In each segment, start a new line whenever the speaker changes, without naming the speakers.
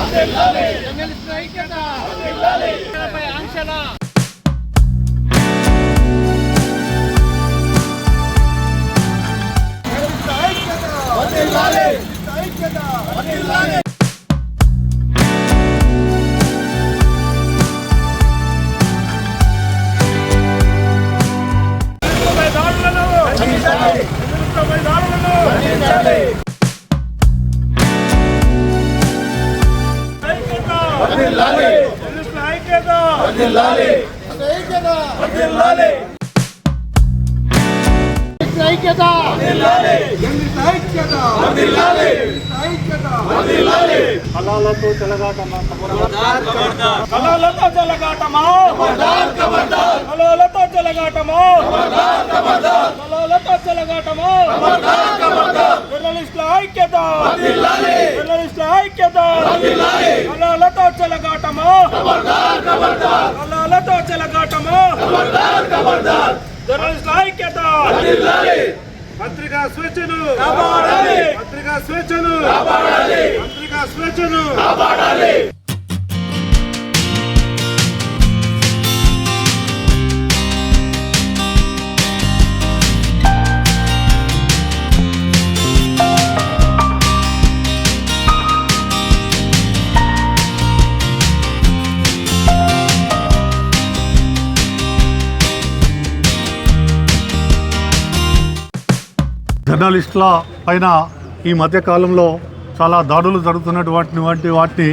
జర్నలిస్టుల ఐక్యత!
ఆంక్షల ఐక్యత!
ఐక్యత! వర్ధిల్లాలి ఐక్యత వర్ధిల్లాలి ఐక్యత వర్ధిల్లాలి ఐక్యత వర్ధిల్లాలి ఐక్యత వర్ధిల్లాలి ఐక్యత వర్ధిల్లాలి కళలతో తెలగాటమా? కబర్దార్ కబర్దార్ కళలతో కళలతో జలగాటమా జర్నలిస్టుల ఐక్యత.
పత్రికా స్వేచ్ఛను. పత్రికా స్వేచ్ఛను. పత్రికా స్వేచ్ఛను.
జర్నలిస్టుల పైన ఈ మధ్యకాలంలో చాలా దాడులు జరుగుతున్నటువంటి వంటి వాటిని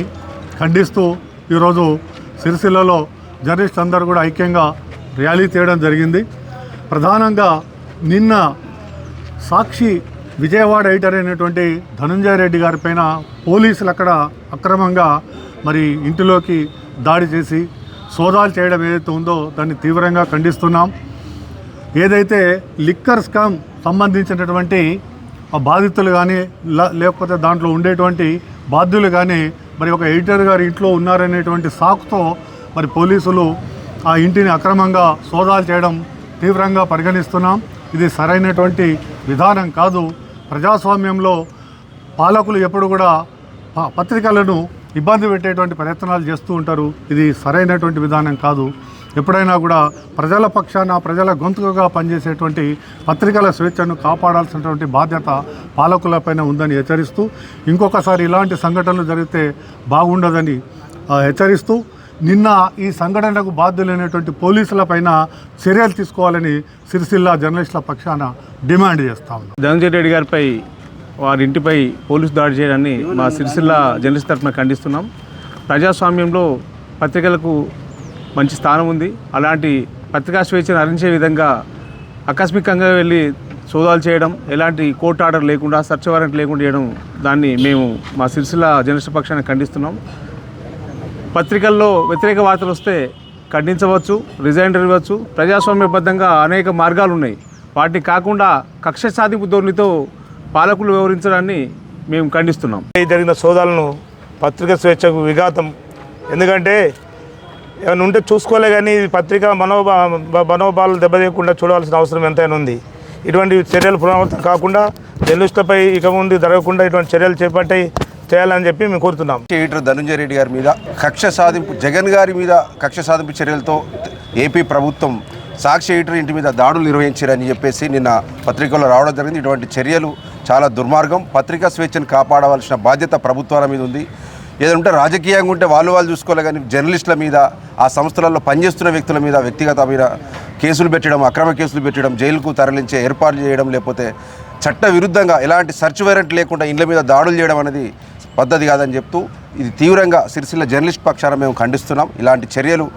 ఖండిస్తూ ఈరోజు సిరిసిల్లలో జర్నలిస్ట్ అందరూ కూడా ఐక్యంగా ర్యాలీ తీయడం జరిగింది. ప్రధానంగా నిన్న సాక్షి విజయవాడ ఎడిటర్ అయినటువంటి ధనంజయ రెడ్డి గారి పైన పోలీసులు అక్కడ అక్రమంగా మరి ఇంటిలోకి దాడి చేసి సోదాలు చేయడం ఏదైతే ఉందో దాన్ని తీవ్రంగా ఖండిస్తున్నాం. ఏదైతే లిక్కర్ స్కామ్ సంబంధించినటువంటి బాధితులు కానీ లేకపోతే దాంట్లో ఉండేటువంటి బాధ్యులు కానీ మరి ఒక ఎడిటర్ గారి ఇంట్లో ఉన్నారనేటువంటి సాకుతో మరి పోలీసులు ఆ ఇంటిని అక్రమంగా సోదాలు చేయడం తీవ్రంగా పరిగణిస్తున్నాం. ఇది సరైనటువంటి విధానం కాదు. ప్రజాస్వామ్యంలో పాలకులు ఎప్పుడు కూడా ప- పత్రికలను ఇబ్బంది పెట్టేటువంటి ప్రయత్నాలు చేస్తూ ఉంటారు. ఇది సరైనటువంటి విధానం కాదు. ఎప్పుడైనా కూడా ప్రజల పక్షాన ప్రజల గొంతుకగా పనిచేసేటువంటి పత్రికల స్వేచ్ఛను కాపాడాల్సినటువంటి బాధ్యత పాలకులపైన ఉందని హెచ్చరిస్తూ ఇంకొకసారి ఇలాంటి సంఘటనలు జరిగితే బాగుండదని హెచ్చరిస్తూ నిన్న ఈ సంఘటనకు బాధ్యులైనటువంటి పోలీసులపైన చర్యలు తీసుకోవాలని సిరిసిల్ల జర్నలిస్టుల పక్షాన డిమాండ్ చేస్తా ఉన్నాం.
ధనంజయ రెడ్డి గారిపై వారి ఇంటిపై పోలీసు దాడి చేయడాన్ని మా సిరిసిల్ల జర్నలిస్ట్ తరఫున ఖండిస్తున్నాం. ప్రజాస్వామ్యంలో పత్రికలకు మంచి స్థానం ఉంది. అలాంటి పత్రికా స్వేచ్ఛను హరించే విధంగా ఆకస్మికంగా వెళ్ళి సోదాలు చేయడం ఎలాంటి కోర్టు ఆర్డర్ లేకుండా సర్చ్ వారెంట్ లేకుండా చేయడం దాన్ని మేము మా సిరిసిల్ల జర్నలిస్ట్ పక్షాన్ని ఖండిస్తున్నాం. పత్రికల్లో వ్యతిరేక వార్తలు వస్తే ఖండించవచ్చు రిజైండర్ ఇవ్వచ్చు ప్రజాస్వామ్యబద్ధంగా అనేక మార్గాలు ఉన్నాయి వాటిని కాకుండా కక్ష సాధింపు ధోరణితో పాలకులు వివరించడాన్ని మేము ఖండిస్తున్నాం.
ఈ జరిగిన సోదాలను పత్రిక స్వేచ్ఛకు విఘాతం. ఎందుకంటే ఏమైనా ఉంటే చూసుకోలే కానీ పత్రిక మనోభా మనోభావాలు దెబ్బతీయకుండా చూడాల్సిన అవసరం ఎంతైనా ఉంది. ఇటువంటి చర్యలు పునరావృతం కాకుండా జర్నలిస్టులపై ఇక ముందు జరగకుండా ఇటువంటి చర్యలు చేపట్టి చేయాలని చెప్పి మేము కోరుతున్నాం.
ఎడిటర్ ధనుంజయ రెడ్డి గారి మీద కక్ష సాధింపు జగన్ గారి మీద కక్ష సాధింపు చర్యలతో ఏపీ ప్రభుత్వం సాక్షి ఎడిటర్ ఇంటి మీద దాడులు నిర్వహించారని చెప్పేసి నిన్న పత్రికల్లో రావడం జరిగింది. ఇటువంటి చర్యలు చాలా దుర్మార్గం. పత్రికా స్వేచ్ఛను కాపాడవలసిన బాధ్యత ప్రభుత్వాల మీద ఉంది. ఏదంటే రాజకీయంగా ఉంటే వాళ్ళు వాళ్ళు చూసుకోలే కానీ జర్నలిస్టుల మీద ఆ సంస్థలలో పనిచేస్తున్న వ్యక్తుల మీద వ్యక్తిగత మీద కేసులు పెట్టడం అక్రమ కేసులు పెట్టడం జైలుకు తరలించే ఏర్పాట్లు చేయడం లేకపోతే చట్ట విరుద్ధంగా ఎలాంటి సర్చ్ వారెంట్ లేకుండా ఇండ్ల మీద దాడులు చేయడం అనేది పద్ధతి కాదని చెప్తూ ఇది తీవ్రంగా సిరిసిల్ల జర్నలిస్ట్ పక్షాన మేము ఖండిస్తున్నాం. ఇలాంటి చర్యలు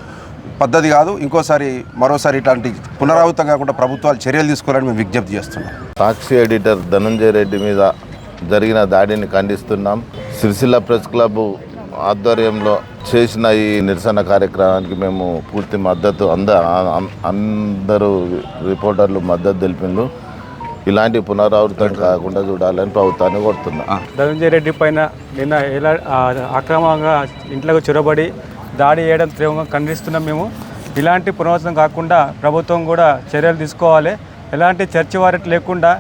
పద్ధతి కాదు ఇంకోసారి మరోసారి ఇట్లాంటి పునరావృతం కాకుండా ప్రభుత్వాలు చర్యలు తీసుకోవాలని మేము విజ్ఞప్తి చేస్తున్నాం.
సాక్షి ఎడిటర్ ధనంజయ రెడ్డి మీద జరిగిన దాడిని ఖండిస్తున్నాం. సిరిసిల్ల ప్రెస్ క్లబ్ ఆధ్వర్యంలో చేసిన ఈ నిరసన కార్యక్రమానికి మేము పూర్తి మద్దతు అంద అందరూ రిపోర్టర్లు మద్దతు తెలిపిండ్రు. ఇలాంటి పునరావృతం కాకుండా చూడాలని ప్రభుత్వాన్ని కోరుతున్నాం.
ధనంజయ రెడ్డి పైన నిన్న ఎలా అక్రమంగా ఇంట్లోకి చొరబడి దాడి చేయడం తీవ్రంగా ఖండిస్తున్నాం మేము. ఇలాంటి పునరావృతం కాకుండా ప్రభుత్వం కూడా చర్యలు తీసుకోవాలి. ఎలాంటి చర్చి వారెట్ లేకుండా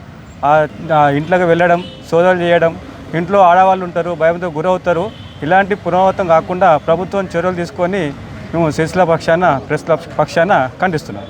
ఇంట్లోకి వెళ్ళడం సోదాలు చేయడం ఇంట్లో ఆడవాళ్ళు ఉంటారు భయంతో గురవుతారు. ఇలాంటి పునరావృతం కాకుండా ప్రభుత్వం చర్యలు తీసుకొని మేము శిశుల పక్షాన ప్రెస్ పక్షాన ఖండిస్తున్నాం.